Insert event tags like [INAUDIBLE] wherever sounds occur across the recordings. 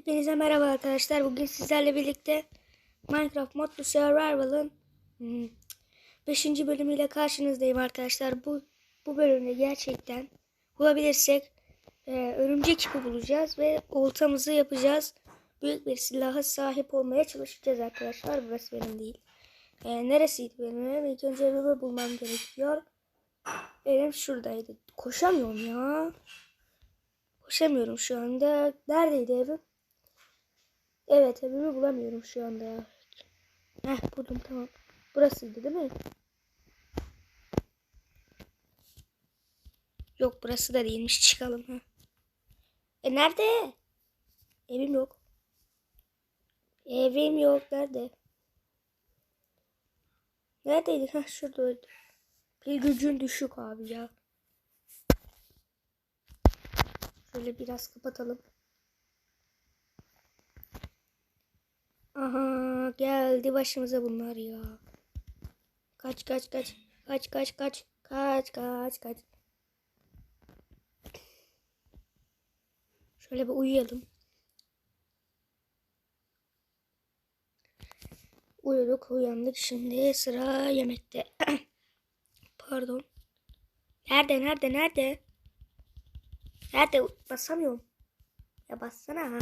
Hepinize merhaba arkadaşlar. Bugün sizlerle birlikte Minecraft Modlu Survival'ın 5. bölümüyle karşınızdayım arkadaşlar. Bu bu bölümde gerçekten bulabilirsek e, örümcek ipi bulacağız ve oltamızı yapacağız. Büyük bir silaha sahip olmaya çalışacağız arkadaşlar. Burası benim değil. E, neresiydi benim evim? İlk önce evimi bulmam gerekiyor. Benim şuradaydı. Koşamıyorum ya. Koşamıyorum şu anda. Neredeydi evim? Evet evimi bulamıyorum şu anda. Heh buldum tamam. Burasıydı değil mi? Yok burası da değilmiş çıkalım. Ha. E nerede? Evim yok. Evim yok nerede? Neredeydi? Heh şurada öldü. Bir gücün düşük abi ya. Şöyle biraz kapatalım. Geldi başımıza bunlar ya. Kaç kaç kaç. Kaç kaç kaç. Kaç kaç kaç. Şöyle bir uyuyalım. Uyuduk uyandık şimdi sıra yemekte. [CLEARS THROAT] Pardon. Nerede nerede nerede? Nerede basamıyorum. Ya bassana.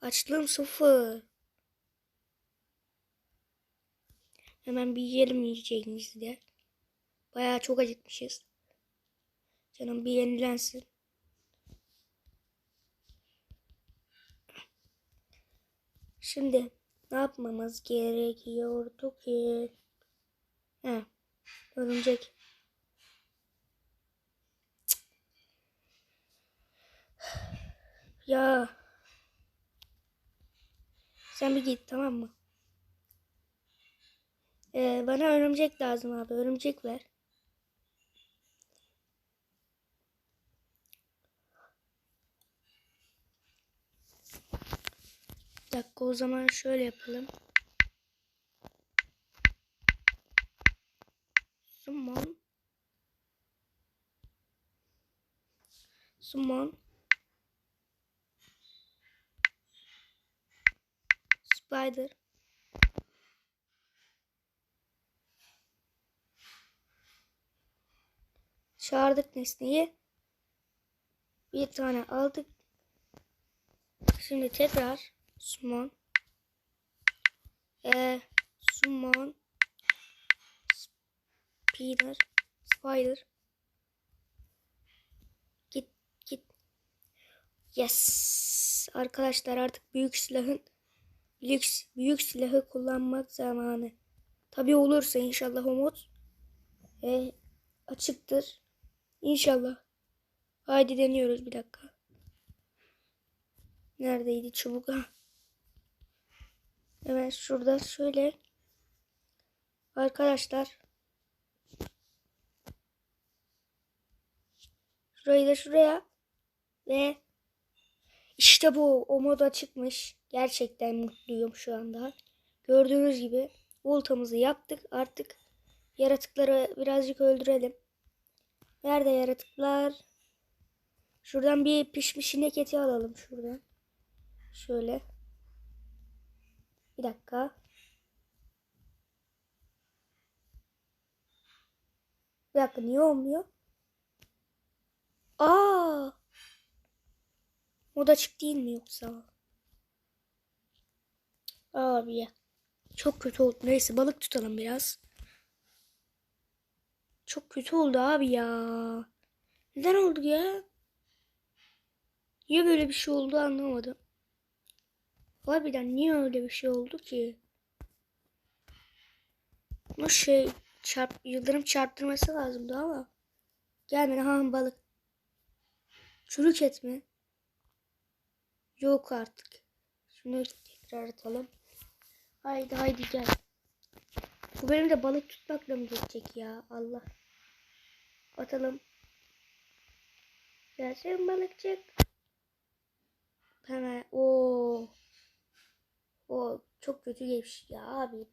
Açlığım sıfır. Hemen bir yiyelim yiyeceğimizi de. Bayağı çok acıkmışız. Canım bir yenilensin. Şimdi ne yapmamız gerekiyordu ki? He, örümcek. Ya sen bir git tamam mı? Ee, bana örümcek lazım abi. Örümcek ver. Bir dakika o zaman şöyle yapalım. Summon. Summon. Spider. Çağırdık nesneyi. Bir tane aldık. Şimdi tekrar summon. Ee, summon. Spider. Spider. Git git. Yes. Arkadaşlar artık büyük silahın büyük, büyük silahı kullanmak zamanı. Tabi olursa inşallah umut e, açıktır. İnşallah. Haydi deniyoruz bir dakika. Neredeydi çubuk? Evet şurada şöyle. Arkadaşlar. Şurayı da şuraya. Ve işte bu. O moda çıkmış. Gerçekten mutluyum şu anda. Gördüğünüz gibi oltamızı yaptık. Artık yaratıkları birazcık öldürelim. Nerede yaratıklar? Şuradan bir pişmiş inek eti alalım şuradan. Şöyle. Bir dakika. Bir dakika niye olmuyor? Aa! Moda açık değil mi yoksa? Abi ya. Çok kötü oldu. Neyse balık tutalım biraz. Çok kötü oldu abi ya. Neden oldu ya? Niye böyle bir şey oldu anlamadım. Harbiden niye öyle bir şey oldu ki? Bu şey çarp, yıldırım çarptırması lazımdı ama. Gelmedi ha balık. Çürük et mi? Yok artık. Şunu tekrar atalım. Haydi haydi gel. Bu benim de balık tutmakla mı geçecek ya Allah. Atalım. Gelsin balıkçık. Hemen o o çok kötü geçmiş ya abi.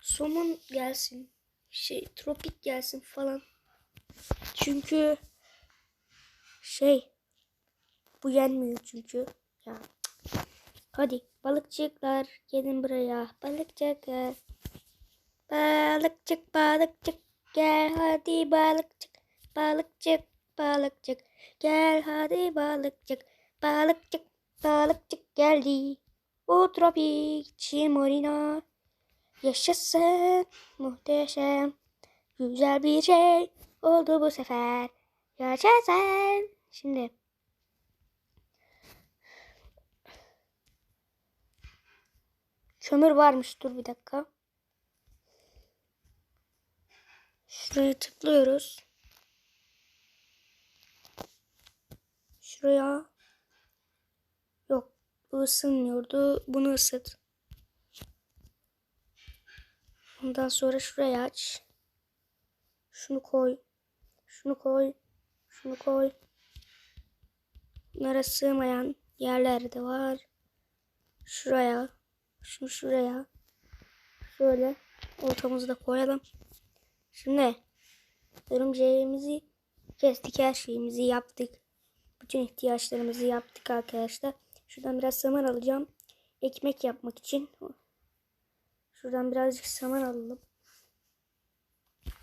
Somon gelsin. Şey tropik gelsin falan. Çünkü şey bu yenmiyor çünkü. Ya. Hadi balıkçıklar gelin buraya. Balıkçıklar. Balıkçık balıkçık gel hadi balıkçık. Balıkçık balıkçık gel hadi balıkçık. Balıkçık balıkçık geldi. Bu tropik çimorina. Yaşasın muhteşem. Güzel bir şey oldu bu sefer. Yaşasın. Şimdi kömür varmış. Dur bir dakika. Şuraya tıklıyoruz. Şuraya. Yok. Bu ısınmıyordu. Bunu ısıt. Ondan sonra şuraya aç. Şunu koy. Şunu koy. Şunu koy. Bunlara sığmayan yerler de var. Şuraya. Şunu şuraya. Şöyle ortamızı da koyalım. Şimdi örümceğimizi kestik. Her şeyimizi yaptık. Bütün ihtiyaçlarımızı yaptık arkadaşlar. Şuradan biraz saman alacağım. Ekmek yapmak için. Şuradan birazcık saman alalım.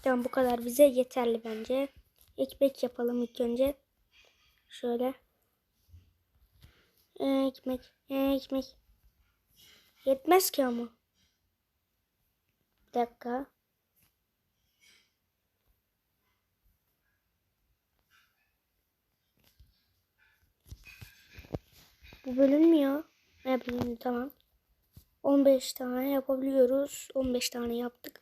Tamam bu kadar bize yeterli bence. Ekmek yapalım ilk önce. Şöyle. Ekmek, ekmek. Yetmez ki ama. Bir dakika. Bu bölünmüyor. Ne bölündü tamam. 15 tane yapabiliyoruz. 15 tane yaptık.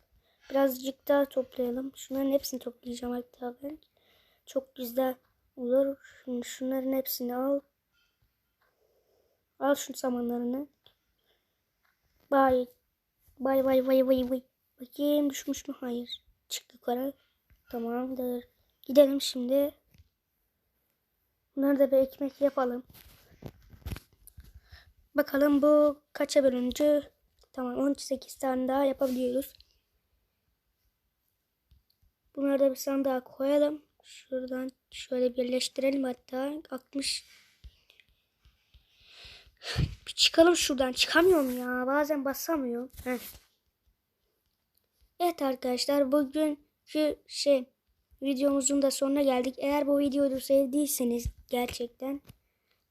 Birazcık daha toplayalım. Şunların hepsini toplayacağım hatta ben. Çok güzel olur. Şimdi şunların hepsini al. Al şu samanlarını. Bay. Bay bay bay bay bay. Bakayım düşmüş mü? Hayır. Çık yukarı. Tamamdır. Gidelim şimdi. Bunları da bir ekmek yapalım. Bakalım bu kaça bölüncü? Tamam 18 tane daha yapabiliyoruz. Bunları da bir sandığa koyalım. Şuradan şöyle birleştirelim hatta. 60 bir çıkalım şuradan. Çıkamıyorum ya. Bazen basamıyorum. Heh. Evet arkadaşlar bugünkü şey videomuzun da sonuna geldik. Eğer bu videoyu sevdiyseniz gerçekten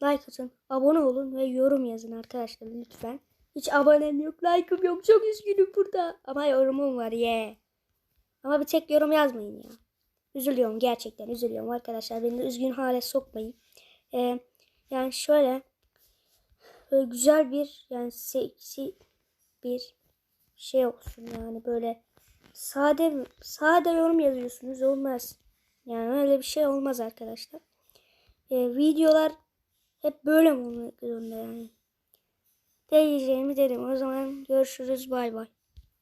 like atın, abone olun ve yorum yazın arkadaşlar lütfen. Hiç abonem yok, like'ım yok. Çok üzgünüm burada. Ama yorumum var ye. Yeah. Ama bir tek yorum yazmayın ya. Üzülüyorum gerçekten üzülüyorum arkadaşlar. Beni üzgün hale sokmayın. Ee, yani şöyle böyle güzel bir yani seksi bir şey olsun yani böyle sade sade yorum yazıyorsunuz olmaz. Yani öyle bir şey olmaz arkadaşlar. Ee, videolar hep böyle mi olmak zorunda yani? Diyeceğimi dedim. O zaman görüşürüz. Bay bay.